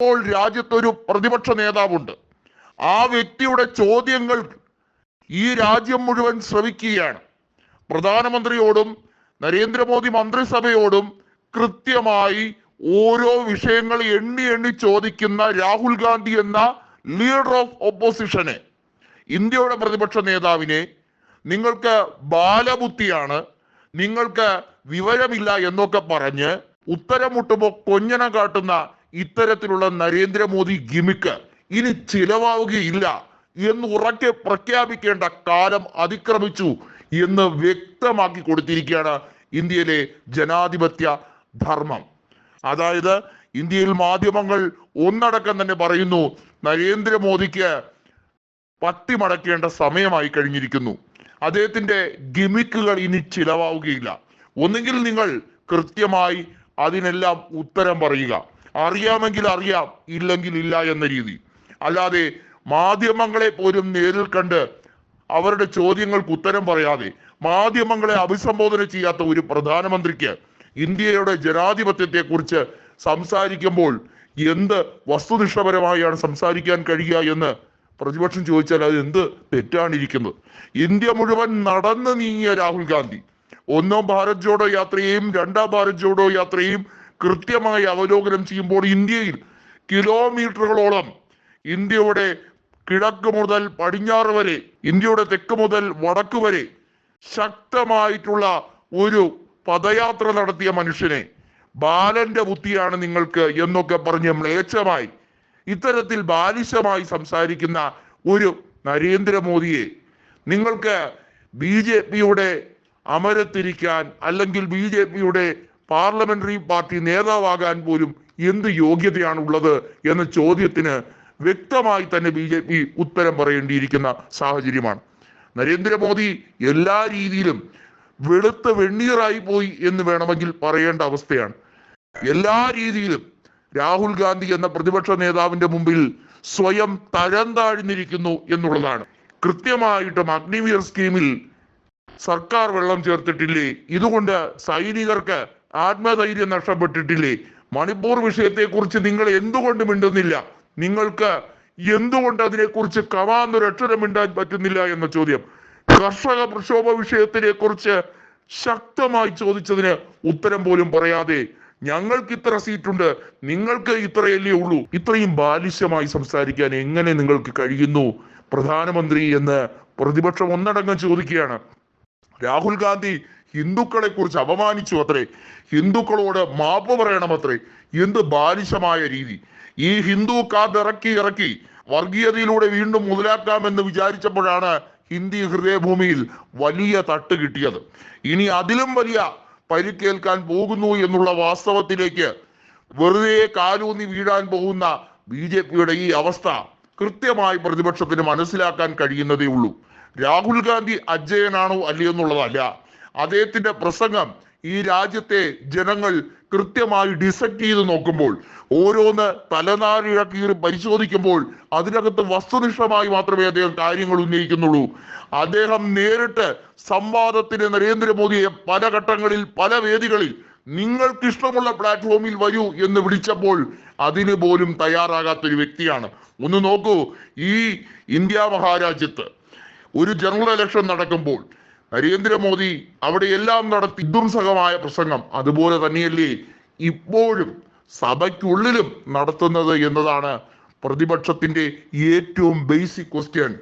ഇപ്പോൾ രാജ്യത്തൊരു പ്രതിപക്ഷ നേതാവുണ്ട്. ആ വ്യക്തിയുടെ ചോദ്യങ്ങൾ ഈ രാജ്യം മുഴുവൻ ശ്രവിക്കുകയാണ്. പ്രധാനമന്ത്രിയോടും നരേന്ദ്രമോദി മന്ത്രിസഭയോടും കൃത്യമായി ഓരോ വിഷയങ്ങൾ എണ്ണി എണ്ണി ചോദിക്കുന്ന രാഹുൽ ഗാന്ധി എന്ന ലീഡർ ഓഫ് ഓപ്പോസിഷനെ ഇന്ത്യയുടെ പ്രതിപക്ഷ നേതാവിനെ നിങ്ങൾക്ക് ബാലബുദ്ധിയാണ് നിങ്ങൾക്ക് വിവരമില്ല എന്നൊക്കെ പറഞ്ഞ് ഉത്തരം മുട്ടുമ്പോൾ കൊഞ്ഞന കാട്ടുന്ന ഇത്തരത്തിലുള്ള നരേന്ദ്രമോദി ഗിമിക്ക് ഇനി ചിലവാവുകയില്ല എന്ന് ഉറക്കെ പ്രഖ്യാപിക്കേണ്ട കാലം അതിക്രമിച്ചു എന്ന് വ്യക്തമാക്കി കൊടുത്തിരിക്കുകയാണ് ഇന്ത്യയിലെ ജനാധിപത്യ ധർമ്മം. അതായത് ഇന്ത്യയിൽ മാധ്യമങ്ങൾ ഒന്നടക്കം തന്നെ പറയുന്നു നരേന്ദ്രമോദിക്ക് പത്തി മടക്കേണ്ട സമയമായി കഴിഞ്ഞിരിക്കുന്നു. അദ്ദേഹത്തിന്റെ ഗിമിക്കുകൾ ഇനി ചിലവാവുകയില്ല. ഒന്നുകിൽ നിങ്ങൾ കൃത്യമായി അതിനെല്ലാം ഉത്തരം പറയുക. അറിയാമെങ്കിൽ അറിയാം ഇല്ലെങ്കിൽ ഇല്ല എന്ന രീതി. അല്ലാതെ മാധ്യമങ്ങളെ പോലും നേരിൽ കണ്ട് അവരുടെ ചോദ്യങ്ങൾക്ക് ഉത്തരം പറയാതെ മാധ്യമങ്ങളെ അഭിസംബോധന ചെയ്യാത്ത ഒരു പ്രധാനമന്ത്രിക്ക് ഇന്ത്യയുടെ ജനാധിപത്യത്തെ കുറിച്ച് സംസാരിക്കുമ്പോൾ എന്ത് വസ്തുനിഷ്ഠപരമായാണ് സംസാരിക്കാൻ കഴിയുക എന്ന് പ്രതിപക്ഷം ചോദിച്ചാൽ അത് എന്ത് തെറ്റാണിരിക്കുന്നത്? ഇന്ത്യ മുഴുവൻ നടന്നു നീങ്ങിയ രാഹുൽ ഗാന്ധി. ഒന്നാം ഭാരത് ജോഡോ യാത്രയെയും രണ്ടാം ഭാരത് ജോഡോ യാത്രയും കൃത്യമായി അവലോകനം ചെയ്യുമ്പോൾ ഇന്ത്യയിൽ കിലോമീറ്ററുകളോളം ഇന്ത്യയുടെ കിഴക്ക് മുതൽ പടിഞ്ഞാറ് വരെ ഇന്ത്യയുടെ തെക്ക് മുതൽ വടക്ക് വരെ ശക്തമായിട്ടുള്ള ഒരു പദയാത്ര നടത്തിയ മനുഷ്യനെ ബാലന്റെ ബുദ്ധിയാണ് നിങ്ങൾക്ക് എന്നൊക്കെ പറഞ്ഞ് മ്ലേച്ഛമായി ഇത്തരത്തിൽ ബാലിശമായി സംസാരിക്കുന്ന ഒരു നരേന്ദ്രമോദിയെ നിങ്ങൾക്ക് ബി ജെ പിയുടെ അമരത്തിരിക്കാൻ അല്ലെങ്കിൽ ബി ജെ പിയുടെ പാർലമെന്ററി പാർട്ടി നേതാവാകാൻ പോലും എന്ത് യോഗ്യതയാണ് ഉള്ളത് എന്ന ചോദ്യത്തിന് വ്യക്തമായി തന്നെ ബി ജെ പി ഉത്തരം പറയേണ്ടിയിരിക്കുന്ന സാഹചര്യമാണ്. നരേന്ദ്രമോദി എല്ലാ രീതിയിലും വെളുത്ത വെണ്ണീറായി പോയി എന്ന് വേണമെങ്കിൽ പറയേണ്ട അവസ്ഥയാണ്. എല്ലാ രീതിയിലും രാഹുൽ ഗാന്ധി എന്ന പ്രതിപക്ഷ നേതാവിന്റെ മുമ്പിൽ സ്വയം തരം താഴ്ന്നിരിക്കുന്നു എന്നുള്ളതാണ്. കൃത്യമായിട്ടും അഗ്നിവീർ സ്കീമിൽ സർക്കാർ വെള്ളം ചേർത്തിട്ടില്ലേ? ഇതുകൊണ്ട് സൈനികർക്ക് ആത്മധൈര്യം നഷ്ടപ്പെട്ടിട്ടില്ലേ? മണിപ്പൂർ വിഷയത്തെക്കുറിച്ച് നിങ്ങൾ എന്തുകൊണ്ട് മിണ്ടുന്നില്ല? നിങ്ങൾക്ക് എന്തുകൊണ്ട് അതിനെക്കുറിച്ച് കവാന്നൊരു അക്ഷരം മിണ്ടാൻ പറ്റുന്നില്ല എന്ന ചോദ്യം. കർഷക പ്രക്ഷോഭ വിഷയത്തിനെ കുറിച്ച് ശക്തമായി ചോദിച്ചതിന് ഉത്തരം പോലും പറയാതെ ഞങ്ങൾക്ക് ഇത്ര സീറ്റുണ്ട് നിങ്ങൾക്ക് ഇത്രയല്ലേ ഉള്ളൂ. ഇത്രയും ബാലിശമായി സംസാരിക്കാൻ എങ്ങനെ നിങ്ങൾക്ക് കഴിയുന്നു? പ്രധാനമന്ത്രി എന്ന് പ്രതിപക്ഷം ഒന്നടങ്കം ചോദിക്കുകയാണ്. രാഹുൽ ഗാന്ധി ഹിന്ദുക്കളെ കുറിച്ച് അപമാനിച്ചു അത്രേ. ഹിന്ദുക്കളോട് മാപ്പ് പറയണമത്രേ എന്ത് ബാലിശമായ രീതി. ഈ ഹിന്ദു കാതിറക്കി ഇറക്കി വർഗീയതയിലൂടെ വീണ്ടും മുതലാക്കാമെന്ന് വിചാരിച്ചപ്പോഴാണ് ഹിന്ദി ഹൃദയഭൂമിയിൽ വലിയ തട്ട് കിട്ടിയത്. ഇനി അതിലും വലിയ പരിക്കേൽക്കാൻ പോകുന്നു എന്നുള്ള വാസ്തവത്തിലേക്ക് വെറുതെ കാലൂന്നി വീഴാൻ പോകുന്ന ബി ജെ പിയുടെ ഈ അവസ്ഥ കൃത്യമായി പ്രതിപക്ഷത്തിന് മനസ്സിലാക്കാൻ കഴിയുന്നതേ ഉള്ളൂ. രാഹുൽ ഗാന്ധി അജയനാണോ അല്ലയോ എന്നുള്ളതല്ല. അദ്ദേഹത്തിന്റെ പ്രസംഗം ഈ രാജ്യത്തെ ജനങ്ങൾ കൃത്യമായി ഡിസക്ട് ചെയ്ത് നോക്കുമ്പോൾ ഓരോന്ന് തലനാരിഴക്കീറി പരിശോധിക്കുമ്പോൾ അതിനകത്ത് വസ്തുനിഷ്ഠമായി മാത്രമേ അദ്ദേഹം കാര്യങ്ങൾ ഉന്നയിക്കുന്നുള്ളൂ. അദ്ദേഹം നേരിട്ട് സംവാദത്തിന് നരേന്ദ്രമോദിയെ പല ഘട്ടങ്ങളിൽ പല വേദികളിൽ നിങ്ങൾക്ക് ഇഷ്ടമുള്ള പ്ലാറ്റ്ഫോമിൽ വരൂ എന്ന് വിളിച്ചപ്പോൾ അതിന് പോലും തയ്യാറാകാത്ത ഒരു വ്യക്തിയാണ്. ഒന്ന് നോക്കൂ ഈ ഇന്ത്യ മഹാരാജ്യത്ത് ഒരു ജനറൽ ഇലക്ഷൻ നടക്കുമ്പോൾ നരേന്ദ്രമോദി അവിടെ എല്ലാം നടത്തി ദുർസഹമായ പ്രസംഗം അതുപോലെ തന്നെയല്ലേ ഇപ്പോഴും സഭയ്ക്കുള്ളിലും നടത്തുന്നത് എന്നതാണ് പ്രതിപക്ഷത്തിന്റെ ഏറ്റവും ബേസിക് ക്വസ്റ്റ്യൻ